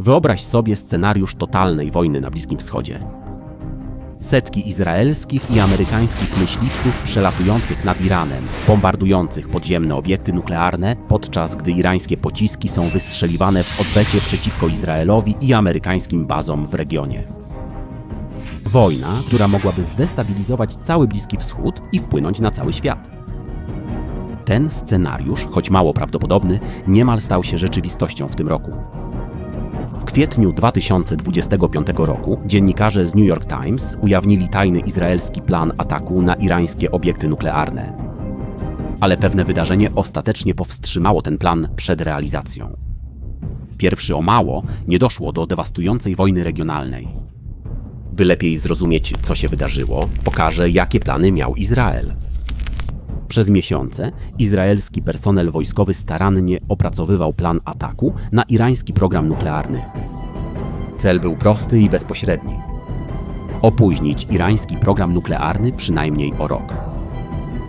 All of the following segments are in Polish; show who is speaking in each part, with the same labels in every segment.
Speaker 1: Wyobraź sobie scenariusz totalnej wojny na Bliskim Wschodzie. Setki izraelskich i amerykańskich myśliwców przelatujących nad Iranem, bombardujących podziemne obiekty nuklearne, podczas gdy irańskie pociski są wystrzeliwane w odwecie przeciwko Izraelowi i amerykańskim bazom w regionie. Wojna, która mogłaby zdestabilizować cały Bliski Wschód i wpłynąć na cały świat. Ten scenariusz, choć mało prawdopodobny, niemal stał się rzeczywistością w tym roku. Kwietniu 2025 roku dziennikarze z New York Times ujawnili tajny izraelski plan ataku na irańskie obiekty nuklearne. Ale pewne wydarzenie ostatecznie powstrzymało ten plan przed realizacją. Pierwszy o mało nie doszło do dewastującej wojny regionalnej. By lepiej zrozumieć, co się wydarzyło, pokażę, jakie plany miał Izrael. Przez miesiące izraelski personel wojskowy starannie opracowywał plan ataku na irański program nuklearny. Cel był prosty i bezpośredni: opóźnić irański program nuklearny przynajmniej o rok.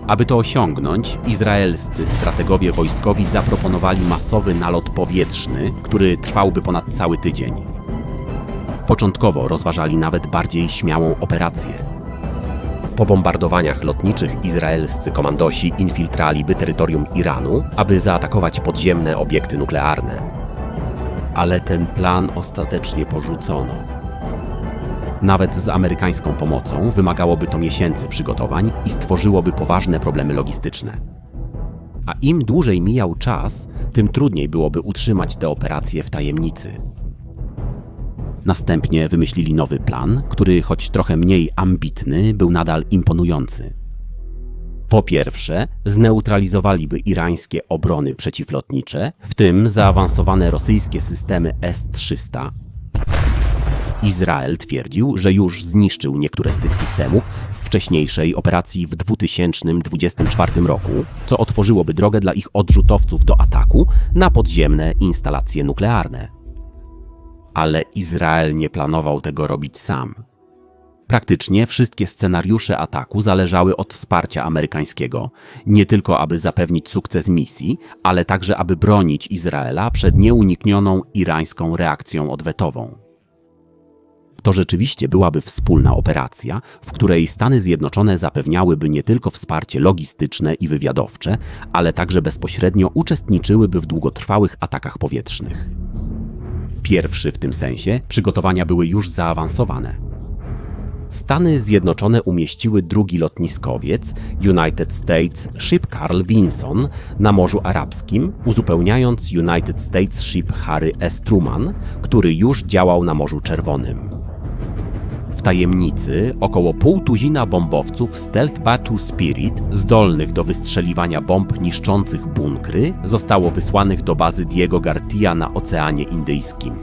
Speaker 1: Aby to osiągnąć, izraelscy strategowie wojskowi zaproponowali masowy nalot powietrzny, który trwałby ponad cały tydzień. Początkowo rozważali nawet bardziej śmiałą operację. Po bombardowaniach lotniczych izraelscy komandosi infiltraliby terytorium Iranu, aby zaatakować podziemne obiekty nuklearne. Ale ten plan ostatecznie porzucono. Nawet z amerykańską pomocą wymagałoby to miesięcy przygotowań i stworzyłoby poważne problemy logistyczne. A im dłużej mijał czas, tym trudniej byłoby utrzymać te operacje w tajemnicy. Następnie wymyślili nowy plan, który choć trochę mniej ambitny, był nadal imponujący. Po pierwsze, zneutralizowaliby irańskie obrony przeciwlotnicze, w tym zaawansowane rosyjskie systemy S-300. Izrael twierdził, że już zniszczył niektóre z tych systemów w wcześniejszej operacji w 2024 roku, co otworzyłoby drogę dla ich odrzutowców do ataku na podziemne instalacje nuklearne ale Izrael nie planował tego robić sam. Praktycznie wszystkie scenariusze ataku zależały od wsparcia amerykańskiego, nie tylko aby zapewnić sukces misji, ale także aby bronić Izraela przed nieuniknioną irańską reakcją odwetową. To rzeczywiście byłaby wspólna operacja, w której Stany Zjednoczone zapewniałyby nie tylko wsparcie logistyczne i wywiadowcze, ale także bezpośrednio uczestniczyłyby w długotrwałych atakach powietrznych. Pierwszy w tym sensie przygotowania były już zaawansowane. Stany Zjednoczone umieściły drugi lotniskowiec United States Ship Carl Vinson na Morzu Arabskim, uzupełniając United States Ship Harry S. Truman, który już działał na Morzu Czerwonym. W tajemnicy około pół tuzina bombowców Stealth Battle Spirit, zdolnych do wystrzeliwania bomb niszczących bunkry, zostało wysłanych do bazy Diego Garcia na Oceanie Indyjskim.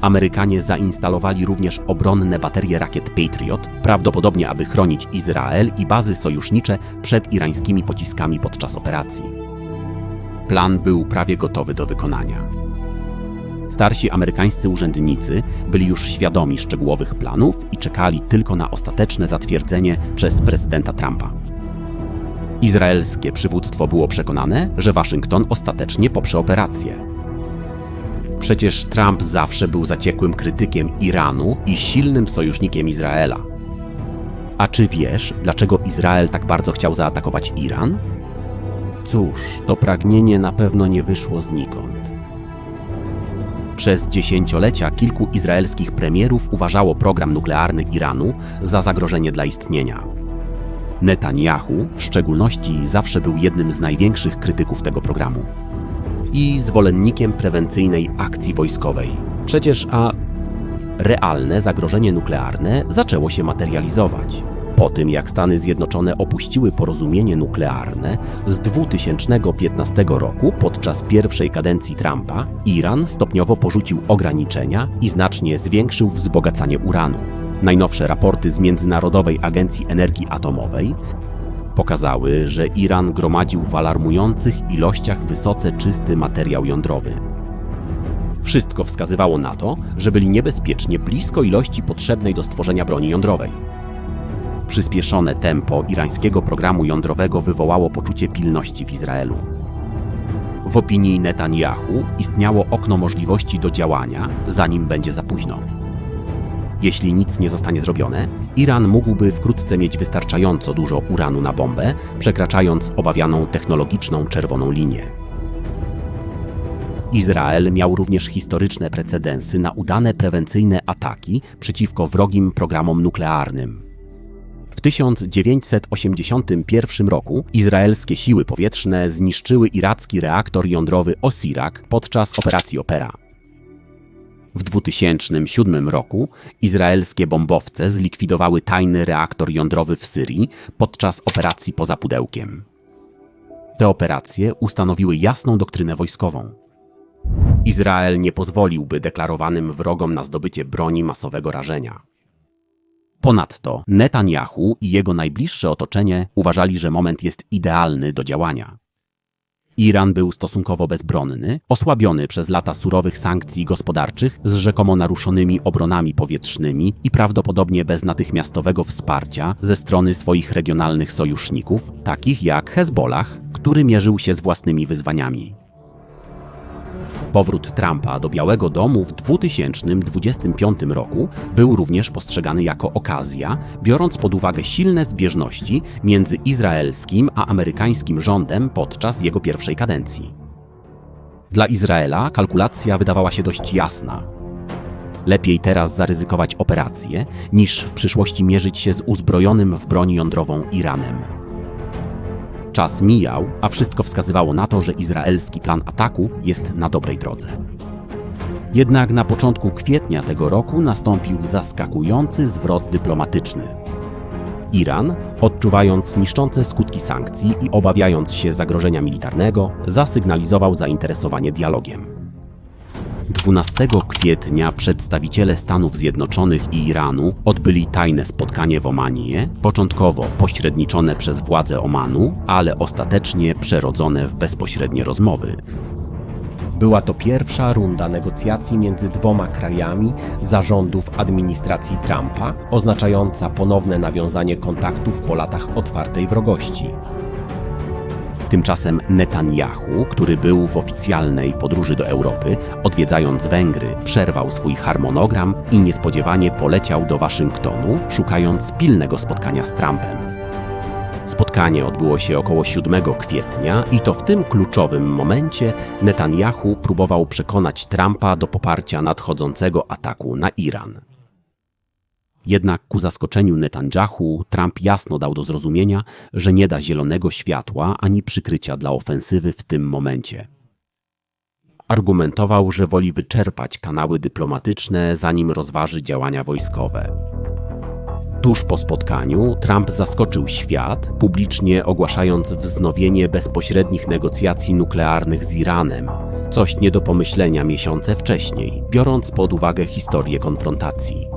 Speaker 1: Amerykanie zainstalowali również obronne baterie rakiet Patriot, prawdopodobnie aby chronić Izrael i bazy sojusznicze przed irańskimi pociskami podczas operacji. Plan był prawie gotowy do wykonania. Starsi amerykańscy urzędnicy byli już świadomi szczegółowych planów i czekali tylko na ostateczne zatwierdzenie przez prezydenta Trumpa. Izraelskie przywództwo było przekonane, że Waszyngton ostatecznie poprze operację. Przecież Trump zawsze był zaciekłym krytykiem Iranu i silnym sojusznikiem Izraela. A czy wiesz, dlaczego Izrael tak bardzo chciał zaatakować Iran? Cóż, to pragnienie na pewno nie wyszło znikąd. Przez dziesięciolecia kilku izraelskich premierów uważało program nuklearny Iranu za zagrożenie dla istnienia. Netanyahu w szczególności zawsze był jednym z największych krytyków tego programu i zwolennikiem prewencyjnej akcji wojskowej. Przecież a realne zagrożenie nuklearne zaczęło się materializować. Po tym, jak Stany Zjednoczone opuściły porozumienie nuklearne z 2015 roku podczas pierwszej kadencji Trumpa, Iran stopniowo porzucił ograniczenia i znacznie zwiększył wzbogacanie uranu. Najnowsze raporty z Międzynarodowej Agencji Energii Atomowej pokazały, że Iran gromadził w alarmujących ilościach wysoce czysty materiał jądrowy. Wszystko wskazywało na to, że byli niebezpiecznie blisko ilości potrzebnej do stworzenia broni jądrowej. Przyspieszone tempo irańskiego programu jądrowego wywołało poczucie pilności w Izraelu. W opinii Netanyahu istniało okno możliwości do działania, zanim będzie za późno. Jeśli nic nie zostanie zrobione, Iran mógłby wkrótce mieć wystarczająco dużo uranu na bombę, przekraczając obawianą technologiczną czerwoną linię. Izrael miał również historyczne precedensy na udane prewencyjne ataki przeciwko wrogim programom nuklearnym. W 1981 roku izraelskie siły powietrzne zniszczyły iracki reaktor jądrowy Osirak podczas operacji Opera. W 2007 roku izraelskie bombowce zlikwidowały tajny reaktor jądrowy w Syrii podczas operacji poza pudełkiem. Te operacje ustanowiły jasną doktrynę wojskową. Izrael nie pozwoliłby deklarowanym wrogom na zdobycie broni masowego rażenia. Ponadto Netanyahu i jego najbliższe otoczenie uważali, że moment jest idealny do działania. Iran był stosunkowo bezbronny, osłabiony przez lata surowych sankcji gospodarczych z rzekomo naruszonymi obronami powietrznymi i prawdopodobnie bez natychmiastowego wsparcia ze strony swoich regionalnych sojuszników, takich jak Hezbollah, który mierzył się z własnymi wyzwaniami. Powrót Trumpa do Białego Domu w 2025 roku był również postrzegany jako okazja, biorąc pod uwagę silne zbieżności między izraelskim a amerykańskim rządem podczas jego pierwszej kadencji. Dla Izraela kalkulacja wydawała się dość jasna. Lepiej teraz zaryzykować operację, niż w przyszłości mierzyć się z uzbrojonym w broń jądrową Iranem. Czas mijał, a wszystko wskazywało na to, że izraelski plan ataku jest na dobrej drodze. Jednak na początku kwietnia tego roku nastąpił zaskakujący zwrot dyplomatyczny. Iran, odczuwając niszczące skutki sankcji i obawiając się zagrożenia militarnego, zasygnalizował zainteresowanie dialogiem. 12 kwietnia przedstawiciele Stanów Zjednoczonych i Iranu odbyli tajne spotkanie w Omanie, początkowo pośredniczone przez władze Omanu, ale ostatecznie przerodzone w bezpośrednie rozmowy. Była to pierwsza runda negocjacji między dwoma krajami zarządów administracji Trumpa, oznaczająca ponowne nawiązanie kontaktów po latach otwartej wrogości. Tymczasem Netanyahu, który był w oficjalnej podróży do Europy, odwiedzając Węgry, przerwał swój harmonogram i niespodziewanie poleciał do Waszyngtonu, szukając pilnego spotkania z Trumpem. Spotkanie odbyło się około 7 kwietnia i to w tym kluczowym momencie Netanyahu próbował przekonać Trumpa do poparcia nadchodzącego ataku na Iran. Jednak ku zaskoczeniu Netanyahu Trump jasno dał do zrozumienia, że nie da zielonego światła ani przykrycia dla ofensywy w tym momencie. Argumentował, że woli wyczerpać kanały dyplomatyczne, zanim rozważy działania wojskowe. Tuż po spotkaniu Trump zaskoczył świat, publicznie ogłaszając wznowienie bezpośrednich negocjacji nuklearnych z Iranem, coś nie do pomyślenia miesiące wcześniej, biorąc pod uwagę historię konfrontacji.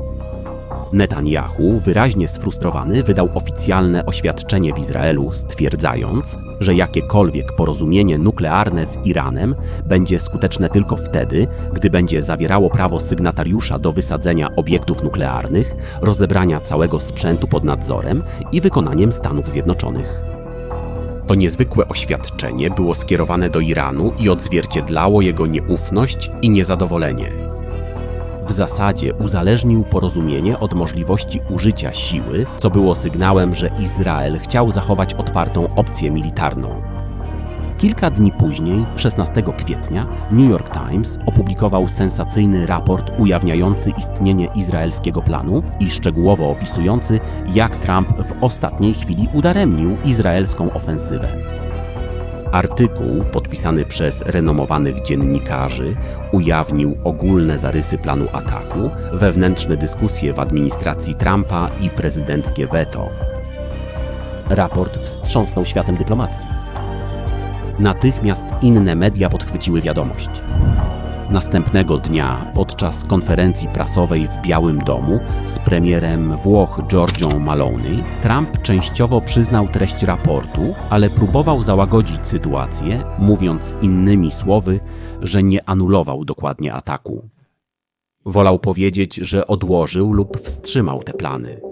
Speaker 1: Netanyahu, wyraźnie sfrustrowany, wydał oficjalne oświadczenie w Izraelu, stwierdzając, że jakiekolwiek porozumienie nuklearne z Iranem będzie skuteczne tylko wtedy, gdy będzie zawierało prawo sygnatariusza do wysadzenia obiektów nuklearnych, rozebrania całego sprzętu pod nadzorem i wykonaniem Stanów Zjednoczonych. To niezwykłe oświadczenie było skierowane do Iranu i odzwierciedlało jego nieufność i niezadowolenie w zasadzie uzależnił porozumienie od możliwości użycia siły, co było sygnałem, że Izrael chciał zachować otwartą opcję militarną. Kilka dni później, 16 kwietnia, New York Times opublikował sensacyjny raport ujawniający istnienie izraelskiego planu i szczegółowo opisujący, jak Trump w ostatniej chwili udaremnił izraelską ofensywę. Artykuł podpisany przez renomowanych dziennikarzy ujawnił ogólne zarysy planu ataku, wewnętrzne dyskusje w administracji Trumpa i prezydenckie weto. Raport wstrząsnął światem dyplomacji. Natychmiast inne media podchwyciły wiadomość. Następnego dnia, podczas konferencji prasowej w Białym Domu z premierem Włoch Giorgią Maloney, Trump częściowo przyznał treść raportu, ale próbował załagodzić sytuację, mówiąc innymi słowy, że nie anulował dokładnie ataku. Wolał powiedzieć, że odłożył lub wstrzymał te plany.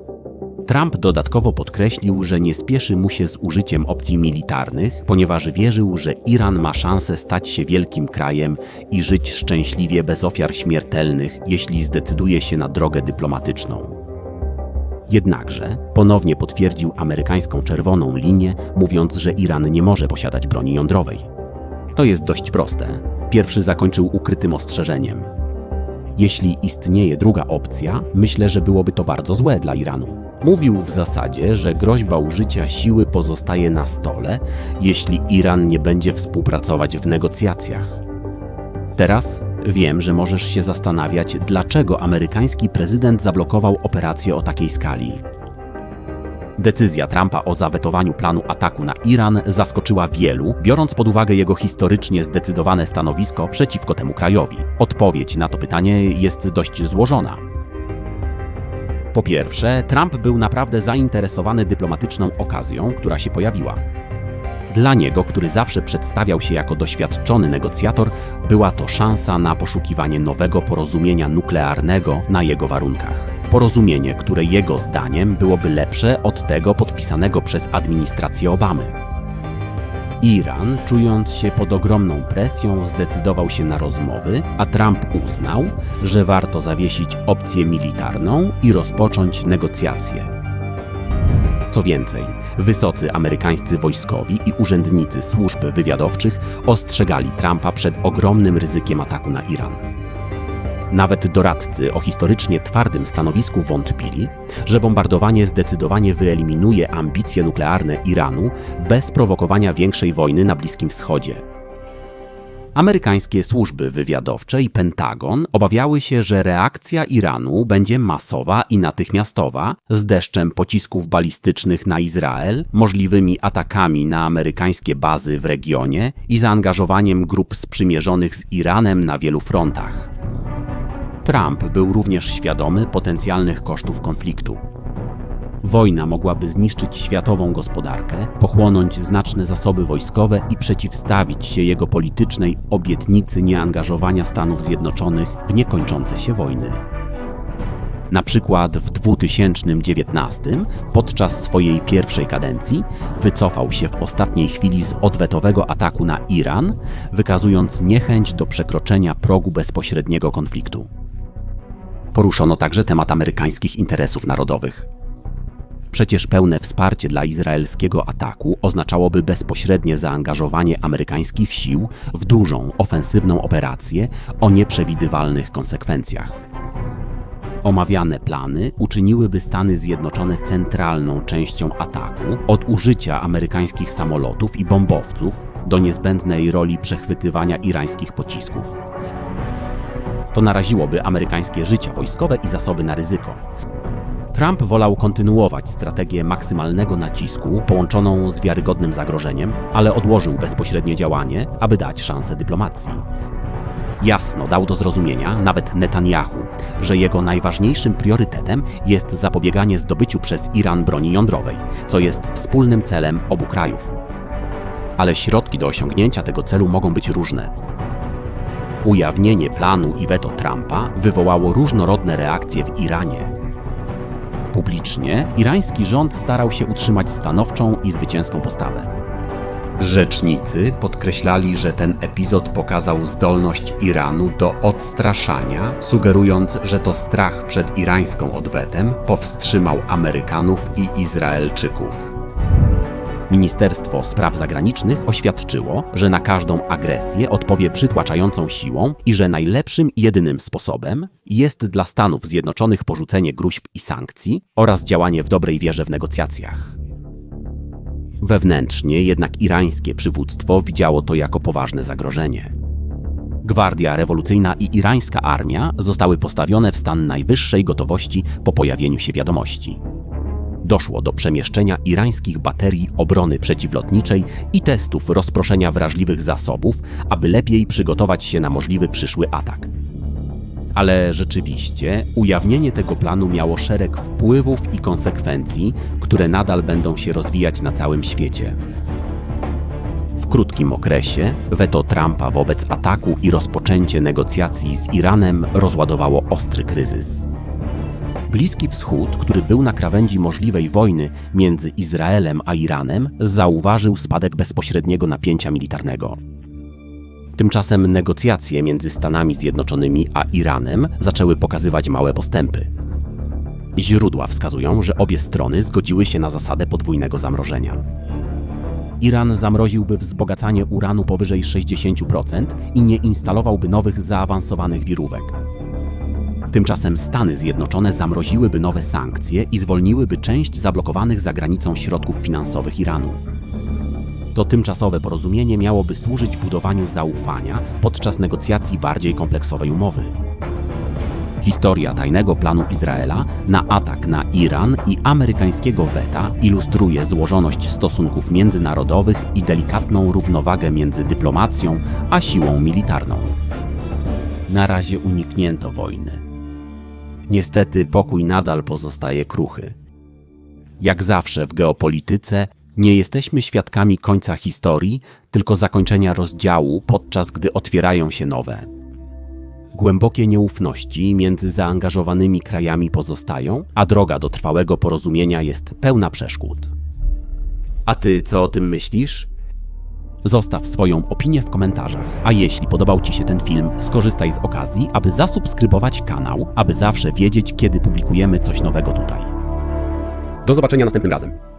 Speaker 1: Trump dodatkowo podkreślił, że nie spieszy mu się z użyciem opcji militarnych, ponieważ wierzył, że Iran ma szansę stać się wielkim krajem i żyć szczęśliwie bez ofiar śmiertelnych, jeśli zdecyduje się na drogę dyplomatyczną. Jednakże ponownie potwierdził amerykańską czerwoną linię, mówiąc, że Iran nie może posiadać broni jądrowej. To jest dość proste. Pierwszy zakończył ukrytym ostrzeżeniem. Jeśli istnieje druga opcja, myślę, że byłoby to bardzo złe dla Iranu. Mówił w zasadzie, że groźba użycia siły pozostaje na stole, jeśli Iran nie będzie współpracować w negocjacjach. Teraz wiem, że możesz się zastanawiać, dlaczego amerykański prezydent zablokował operację o takiej skali. Decyzja Trumpa o zawetowaniu planu ataku na Iran zaskoczyła wielu, biorąc pod uwagę jego historycznie zdecydowane stanowisko przeciwko temu krajowi. Odpowiedź na to pytanie jest dość złożona. Po pierwsze, Trump był naprawdę zainteresowany dyplomatyczną okazją, która się pojawiła. Dla niego, który zawsze przedstawiał się jako doświadczony negocjator, była to szansa na poszukiwanie nowego porozumienia nuklearnego na jego warunkach. Porozumienie, które jego zdaniem byłoby lepsze od tego podpisanego przez administrację Obamy. Iran, czując się pod ogromną presją, zdecydował się na rozmowy, a Trump uznał, że warto zawiesić opcję militarną i rozpocząć negocjacje. Co więcej, wysocy amerykańscy wojskowi i urzędnicy służb wywiadowczych ostrzegali Trumpa przed ogromnym ryzykiem ataku na Iran. Nawet doradcy o historycznie twardym stanowisku wątpili, że bombardowanie zdecydowanie wyeliminuje ambicje nuklearne Iranu bez prowokowania większej wojny na Bliskim Wschodzie. Amerykańskie służby wywiadowcze i Pentagon obawiały się, że reakcja Iranu będzie masowa i natychmiastowa, z deszczem pocisków balistycznych na Izrael, możliwymi atakami na amerykańskie bazy w regionie i zaangażowaniem grup sprzymierzonych z Iranem na wielu frontach. Trump był również świadomy potencjalnych kosztów konfliktu. Wojna mogłaby zniszczyć światową gospodarkę, pochłonąć znaczne zasoby wojskowe i przeciwstawić się jego politycznej obietnicy nieangażowania Stanów Zjednoczonych w niekończące się wojny. Na przykład w 2019, podczas swojej pierwszej kadencji, wycofał się w ostatniej chwili z odwetowego ataku na Iran, wykazując niechęć do przekroczenia progu bezpośredniego konfliktu. Poruszono także temat amerykańskich interesów narodowych. Przecież pełne wsparcie dla izraelskiego ataku oznaczałoby bezpośrednie zaangażowanie amerykańskich sił w dużą, ofensywną operację o nieprzewidywalnych konsekwencjach. Omawiane plany uczyniłyby Stany Zjednoczone centralną częścią ataku od użycia amerykańskich samolotów i bombowców do niezbędnej roli przechwytywania irańskich pocisków. To naraziłoby amerykańskie życie wojskowe i zasoby na ryzyko. Trump wolał kontynuować strategię maksymalnego nacisku połączoną z wiarygodnym zagrożeniem, ale odłożył bezpośrednie działanie, aby dać szansę dyplomacji. Jasno dał do zrozumienia nawet Netanyahu, że jego najważniejszym priorytetem jest zapobieganie zdobyciu przez Iran broni jądrowej, co jest wspólnym celem obu krajów. Ale środki do osiągnięcia tego celu mogą być różne. Ujawnienie planu i weto Trumpa wywołało różnorodne reakcje w Iranie, Publicznie irański rząd starał się utrzymać stanowczą i zwycięską postawę. Rzecznicy podkreślali, że ten epizod pokazał zdolność Iranu do odstraszania, sugerując, że to strach przed irańską odwetem powstrzymał Amerykanów i Izraelczyków. Ministerstwo Spraw Zagranicznych oświadczyło, że na każdą agresję odpowie przytłaczającą siłą i że najlepszym i jedynym sposobem jest dla Stanów Zjednoczonych porzucenie gruźb i sankcji oraz działanie w dobrej wierze w negocjacjach. Wewnętrznie jednak irańskie przywództwo widziało to jako poważne zagrożenie. Gwardia rewolucyjna i irańska armia zostały postawione w stan najwyższej gotowości po pojawieniu się wiadomości doszło do przemieszczenia irańskich baterii obrony przeciwlotniczej i testów rozproszenia wrażliwych zasobów, aby lepiej przygotować się na możliwy przyszły atak. Ale rzeczywiście ujawnienie tego planu miało szereg wpływów i konsekwencji, które nadal będą się rozwijać na całym świecie. W krótkim okresie weto Trumpa wobec ataku i rozpoczęcie negocjacji z Iranem rozładowało ostry kryzys. Bliski Wschód, który był na krawędzi możliwej wojny między Izraelem a Iranem, zauważył spadek bezpośredniego napięcia militarnego. Tymczasem negocjacje między Stanami Zjednoczonymi a Iranem zaczęły pokazywać małe postępy. Źródła wskazują, że obie strony zgodziły się na zasadę podwójnego zamrożenia. Iran zamroziłby wzbogacanie uranu powyżej 60% i nie instalowałby nowych zaawansowanych wirówek. Tymczasem Stany Zjednoczone zamroziłyby nowe sankcje i zwolniłyby część zablokowanych za granicą środków finansowych Iranu. To tymczasowe porozumienie miałoby służyć budowaniu zaufania podczas negocjacji bardziej kompleksowej umowy. Historia tajnego planu Izraela na atak na Iran i amerykańskiego weta ilustruje złożoność stosunków międzynarodowych i delikatną równowagę między dyplomacją a siłą militarną. Na razie uniknięto wojny. Niestety pokój nadal pozostaje kruchy. Jak zawsze w geopolityce nie jesteśmy świadkami końca historii, tylko zakończenia rozdziału, podczas gdy otwierają się nowe. Głębokie nieufności między zaangażowanymi krajami pozostają, a droga do trwałego porozumienia jest pełna przeszkód. A ty co o tym myślisz? Zostaw swoją opinię w komentarzach. A jeśli podobał Ci się ten film, skorzystaj z okazji, aby zasubskrybować kanał, aby zawsze wiedzieć, kiedy publikujemy coś nowego tutaj. Do zobaczenia następnym razem.